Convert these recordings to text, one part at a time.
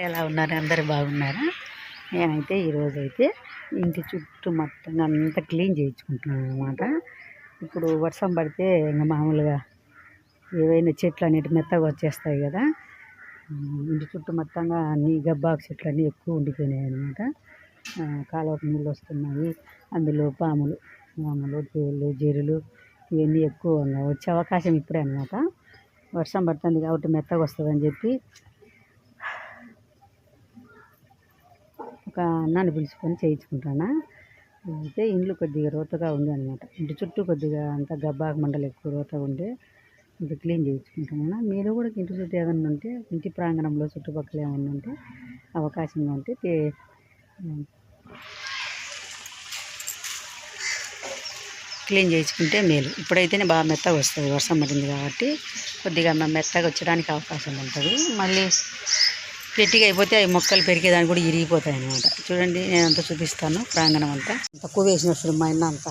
ఎలా ఉన్నారు? అందరు బాగున్నారా? నేనైతే ఈరోజు అయితే ఇంటి చుట్టూ మొత్తం అంతా క్లీన్ చేయించుకుంటున్నాను అనమాట ఇప్పుడు వర్షం పడితే ఇంకా మామూలుగా ఏవైనా చెట్లు అనేటి మెత్తగా వచ్చేస్తాయి కదా. ఇంటి చుట్టూ మొత్తంగా అన్ని గబ్బాకు చెట్లు అన్నీ ఎక్కువ ఉండిపోయినాయి అనమాట కాలువకు నీళ్ళు వస్తున్నాయి. అందులో పాములు పాములు తేళ్ళు జీరులు ఇవన్నీ ఎక్కువ వచ్చే అవకాశం ఇప్పుడే అనమాట వర్షం పడుతుంది కాబట్టి మెత్తగా వస్తుందని చెప్పి అన్నాన్ని పిలుచుకొని చేయించుకుంటాను? అయితే ఇండ్లు కొద్దిగా రోతగా ఉంది అనమాట ఇంటి చుట్టూ కొద్దిగా అంతా గబ్బాకు మండలు ఎక్కువ రోతగా ఉంటే ఇది క్లీన్ చేయించుకుంటాను మీరు కూడా ఇంటి చుట్టూ ఏదైనా ఉంటే ఇంటి ప్రాంగణంలో చుట్టుపక్కల ఏమన్నా ఉంటే అవకాశంగా ఉంటే క్లీన్ చేయించుకుంటే మేలు. ఇప్పుడైతేనే బాగా మెత్తగా వస్తుంది. వర్షం పడింది కాబట్టి కొద్దిగా మెత్తగా వచ్చడానికి అవకాశం ఉంటుంది. మళ్ళీ గట్టిగా అయిపోతే అవి మొక్కలు పెరిగేదాన్ని కూడా ఇరిగిపోతాయి అనమాట చూడండి నేను అంతా చూపిస్తాను ప్రాంగణం అంతా. తక్కువ వేసినప్పుడు మా అన్న అంతా.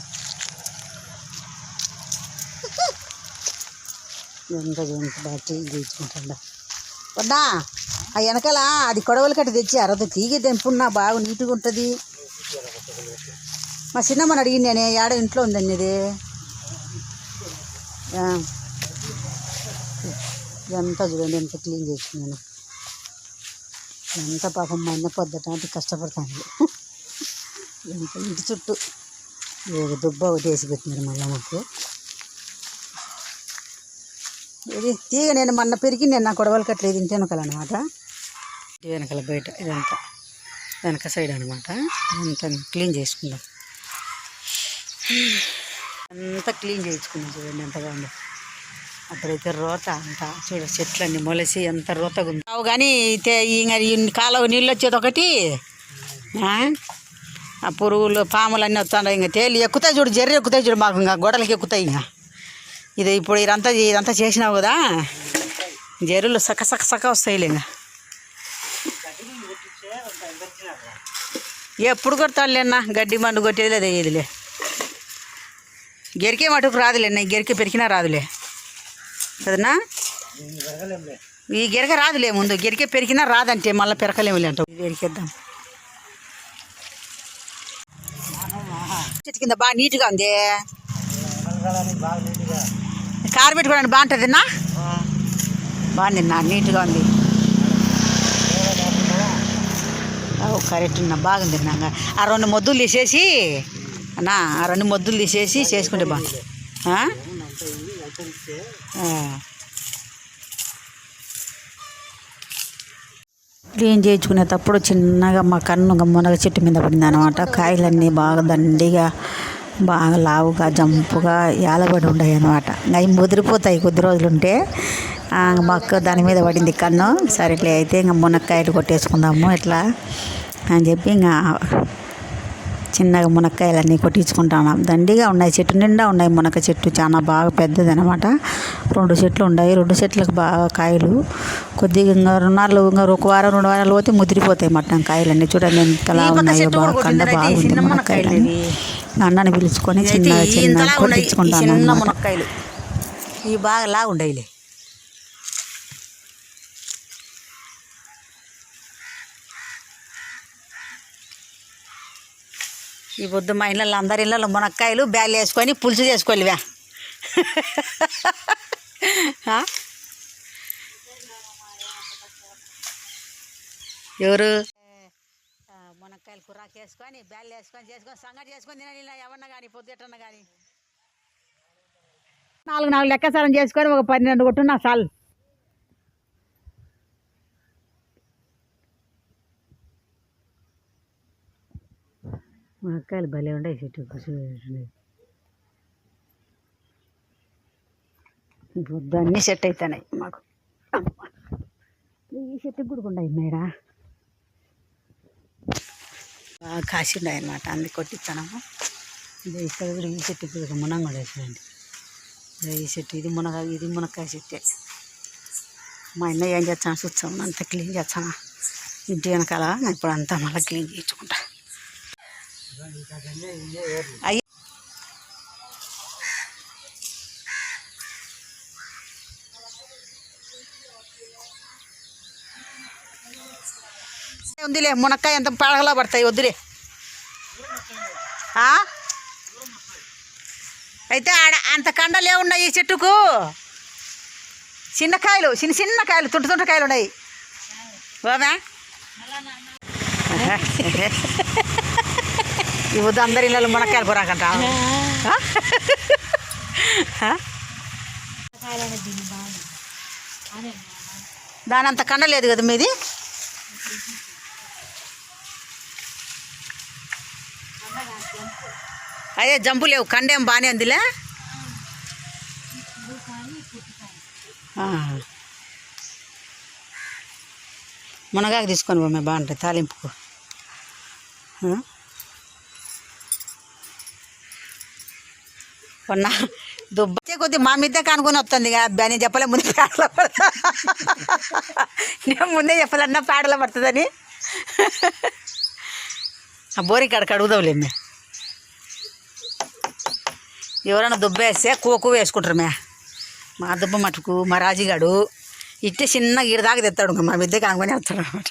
ఎంత ఎంత బాగా వద్దా ఆ వెనకాల అది కొడవలు కట్టి తెచ్చి అరదు తీగి తెంపున్నా బాగా నీట్గా ఉంటుంది. మా చిన్నమ్మని అడిగింది నేను ఏడ ఇంట్లో ఉందండి ఇది? ఇదంతా చూడండి ఎంత క్లీన్ చేసుకున్నాను ఎంత పాపం మా అన్న పొద్దుట కష్టపడతాను. ఎంత ఇంటి చుట్టూ. ఒక దుబ్బ ఒకటి వేసి పెట్టినారు మళ్ళీ మాకు ఇది తీగ నేను మొన్న పెరిగి నేను నా కొడవలు కట్టలేదు ఇంటి వెనకాల అనమాట ఇంటి వెనకాల బయట ఇదంతా. వెనక సైడ్ అనమాట అంతా క్లీన్ చేసుకుందాం. అంతా క్లీన్ చేయించుకున్నాం చూడండి ఎంత బాగుందో. అప్పుడైతే రోత అంతా. చూడ చెట్లన్నీ మొలసి ఎంత రోతగా ఉంది. అవు కానీ తే- ఈ కాలువ నీళ్ళు వచ్చేది ఒకటి. ఆ? పురుగులు పాములన్నీ వస్తాయి ఇంకా తేలి ఎక్కుతాయి చూడు జర్రి ఎక్కుతాయి చూడు మాకు ఇంకా గోడలకి ఎక్కుతాయి ఇంకా. ఇది ఇప్పుడు ఇదంతా ఇదంతా చేసినావు కదా? జర్రులు సక్క సక సక వస్తాయిలే ఇంకా. ఎప్పుడు కొడతాడులే అన్న గడ్డి మండు కొట్టేది లేదు ఏదిలే. గెరికే మటుకు రాదులే అన్న గెరికే పెరికినా రాదులే. కదనా ఈ గిరక రాదులే ముందు. గిరికే పెరిగినా రాదంటే మళ్ళీ పెరకలేములే అంటావు. పెరికేద్దాం చెట్టు కింద బాగా నీట్గా ఉంది. కారు పెట్టుకోవడానికి బాగుంటుందిన్నా బాగుంది నా నీట్గా ఉంది. కరెక్ట్ ఉన్నా. బాగుంది నా ఆ రెండు మొద్దులు తీసేసి అన్నా ఆ రెండు మొద్దులు తీసేసి చేసుకుంటే బాగుంటుంది. క్లీన్ చేయించుకునేటప్పుడు చిన్నగా మా కన్ను మునగ చెట్టు మీద పడింది అనమాట కాయలన్నీ బాగా దండిగా బాగా లావుగా జంపుగా ఏలబడి ఉన్నాయి అనమాట అవి ముదిరిపోతాయి కొద్ది రోజులు ఉంటే మాకు దాని మీద పడింది కన్ను. సరేలే అయితే ఇంకా మునక్కాయలు కొట్టేసుకుందాము ఇట్లా అని చెప్పి ఇంకా చిన్నగా మునక్కాయలన్నీ కొట్టించుకుంటాను. దండిగా ఉన్నాయి చెట్టు నిండా ఉన్నాయి మునక చెట్టు చాలా బాగా పెద్దది అనమాట రెండు చెట్లు ఉన్నాయి రెండు చెట్లకు బాగా కాయలు. కొద్దిగా ఇంకా రెండు నాలుగు ఇంకా ఒక వారం రెండు వారాలు పోతే ముదిరిపోతాయి మటన్ కాయలన్నీ. చూడండి ఎంతలా ఉన్నాయో బాగా కండ బాగుంది మునక్కాయలు. అన్నని పిలుచుకొని చిన్నగా చిన్న కొట్టించుకుంటాను మునక్కాయలు. ఇవి బాగా లా ఈ పొద్దు మా ఇళ్ళల్లో అందరి ఇళ్ళల్లో మునక్కాయలు బ్యాలు వేసుకొని పులుసు చేసుకోలేవా? ఎవరు? మునక్కాయలు కుర్రాకు వేసుకొని బ్యాలు వేసుకొని చేసుకొని సంగటి చేసుకొని తినాలి ఇలా ఎవరన్నా కానీ పొద్దుటన్నా కానీ నాలుగు నాలుగు లెక్కసారం చేసుకొని ఒక పన్నెండు కొట్టున్నా చాలు. మునక్కాయలు భలే ఉండే చెట్టు పసుపు పొద్దు అన్నీ సెట్ అవుతున్నాయి మాకు. ఈ చెట్టుకు కూడా ఉన్నాయి మేడ? బాగా కాసి ఉన్నాయి అనమాట అన్ని కొట్టిస్తాము ఇది ఇక్కడ కూడా ఈ చెట్టు కూడా మునం కూడా వేసేయండి ఈ చెట్టు ఇది మునగ ఇది మునక్కాయ చెట్టే మా అన్న ఏం చేస్తాను చూస్తాము అంతా క్లీన్ చేస్తాను. ఇంటి వెనకాల ఇప్పుడు అంతా మళ్ళీ క్లీన్ చేయించుకుంటా. అయ్యి ఉందిలే మునక్కాయ ఎంత పడగలా పడతాయి వద్దులే? అయితే ఆడ అంత కండలే ఉన్నాయి ఈ చెట్టుకు. చిన్న కాయలు చిన్న చిన్న కాయలు తుంట తుంట కాయలు ఉన్నాయి. బాబా. ఈ వద్దు అందరి ఇళ్ళలో మునక్కాయలు పొరాకంట. దాని అంత కండ లేదు కదా మీది? అదే జంపు లేవు కండేం బాగానే ఉందిలే. మునగాకు తీసుకొని పోమే బాగుంటుంది తాలింపుకు. ఆ? కొన్నా దుబ్బే. కొద్ది మా మీదే కానుకొని వస్తుంది ఇక అబ్బా నేను చెప్పలే ముందే పేడలో పడతా. నేను ముందే చెప్పాలన్నా పేడలో పడుతుందని. ఆ బోరి కాడకి అడుగుదాంలే మే. ఎవరైనా దుబ్బ వేస్తే కోకు వేసుకుంటారు మే. మా దుబ్బ మటుకు మా రాజుగాడు ఇట్టే చిన్న గిడదాకా తెస్తాడు ఇంకా మా మిద్దె కానుకొని వస్తాడు అనమాట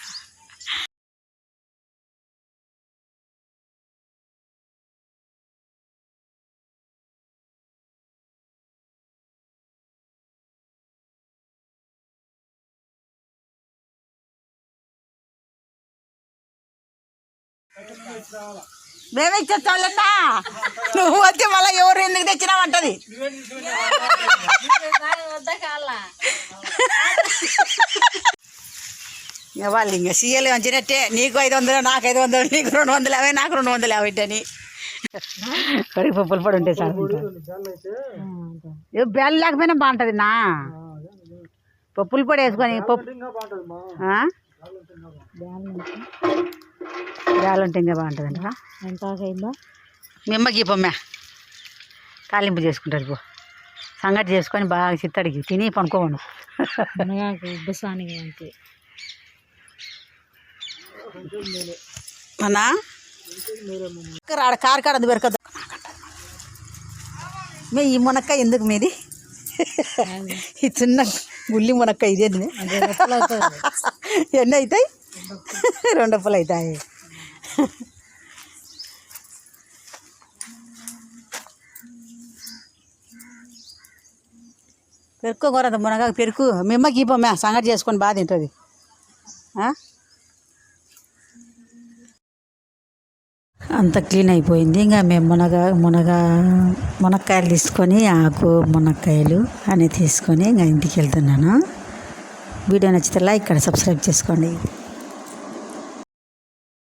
మేమే ఇచ్చేస్తాళ్ళన్నా నువ్వు వచ్చి మళ్ళీ ఎవరు ఎందుకు తెచ్చినావంటది ఇక వాళ్ళు ఇంకా సీఎలు వంచినట్టే నీకు ఐదు వందలు నాకు ఐదు వందలు నీకు రెండు వందలు యాభై నాకు రెండు వందలు యాభై అని కడిగి పప్పులు పడి ఉంటాయి సార్ ఏ బెల్ల లేకపోయినా బాగుంటుంది నా. పప్పులు పొడి వేసుకొని పప్పు ఉంటే ఇంకా బాగుంటుంది అంటారా ఎంత అయిందో మిమ్మ గీపమ్మే తాలింపు చేసుకుంటారు పో. సంగటి చేసుకొని బాగా చిత్తడికి. తిని ఉబ్బసానికి అన్నా? ఆడ కారు కాడ మే ఈ మునక్కాయ ఎందుకు మీది? ఈ చిన్న గుల్లి మునక్కాయ ఇదేంది మే? అవుతుంది? ఎన్ని అవుతాయి? రెండు అప్పులు అవుతాయి పెరుక్కోకూడదు మునగా పెరుకు మిమ్మకి పోమే సంగటి చేసుకొని బాధ తింటుంది. అంత క్లీన్ అయిపోయింది. ఇంకా మేము మునగ మునగ మునక్కాయలు తీసుకొని ఆకు మునక్కాయలు అని తీసుకొని ఇంకా ఇంటికి వెళ్తున్నాను. వీడియో నచ్చితే లైక్ ఇక్కడ సబ్స్క్రైబ్ చేసుకోండి.